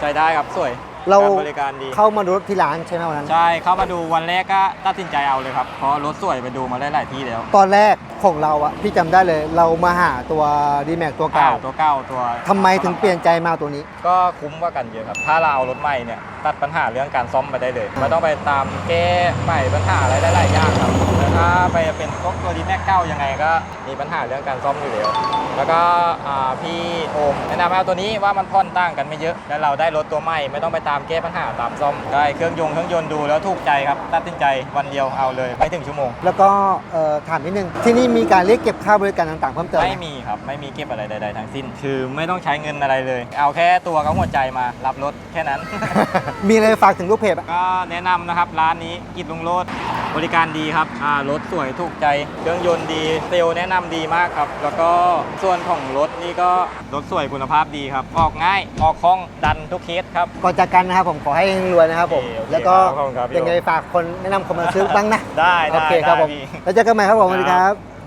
ใช้ได้ครับสวยเราการบริการดีเข้ามาดูรถที่ร้านใช่ไหมวันนั้นใช่เข้ามาดูวันแรกก็ตัดสินใจเอาเลยครับเพราะรถสวยไปดูมาได้หลายที่แล้ว ตอนแรกของเราอะพี่จำได้เลยเรามาหาตัว d m a x ตัวเก่าตัวเก่าตัวทำไมถึงเปลี่ยนใจมาเอาตัวนี้ ก็คุ้มกว่ากันเยอะครับ ถ้าเราเอารถใหม่เนี่ยตัดปัญหาเรื่องการซ่อมไปได้เลยไม่ต้องไปตามแก้ใหม่ปัญหาอะไรได้หลายอย่างครับแต่ถ้า ไปเป็นพวกตัวดีแม็กเก้ายังไงก็มีปัญหาเรื่องการซ่อมอยู่แล้ว แล้วก็อ่าพี่โอมแนะนำให้เอาตัวนี้ว่ามันผ่อนต่างกันไม่เยอะ แล้วเราได้รถตัวใหม่ไม่ต้องไปตามแก้ปัญหาตามซ่อมได้เครื่องยนต์เครื่องยนต์ดูแล้วถูกใจครับตัดสินใจวันเดียวเอาเลยไม่ถึงชั่วโมง แล้วก็เอ่อถามนิดนึงที่นี่มีการเรียกเก็บค่าบริการต่างๆ เพิ่มเติมไหมไม่มีครับไม่มีเก็บอะไรใด ๆทั้งสิ้น คือไม่ต้องใช้เงินอะไรเลย เอาแค่ตัวกับหัวใจมารับรถแค่นั้น มีอะไรฝากถึงลูกเพจอะก็แนะนำนะครับร้านนี้กิจลุงโรด บริการดีครับอ่ารถสวยถูกใจ เครื่องยนต์ดี เซลล์แนะนำดีมากครับ แล้วก็ส่วนของรถนี่ก็รถสวยคุณภาพดีครับ ออกง่าย ออกคล่องดันทุกเคสครับ ก่อนจากกันนะครับผมขอให้รวยนะครับผม โอเคโอเคแล้วก็ครับขอบคุณครับพี่ยังไงฝากคนแนะนำคนมาซื้อบ้างนะได้โอได้เคครับผมได้พี่ แล้วเจอกันใหม่ครับผมสวัสดีครับ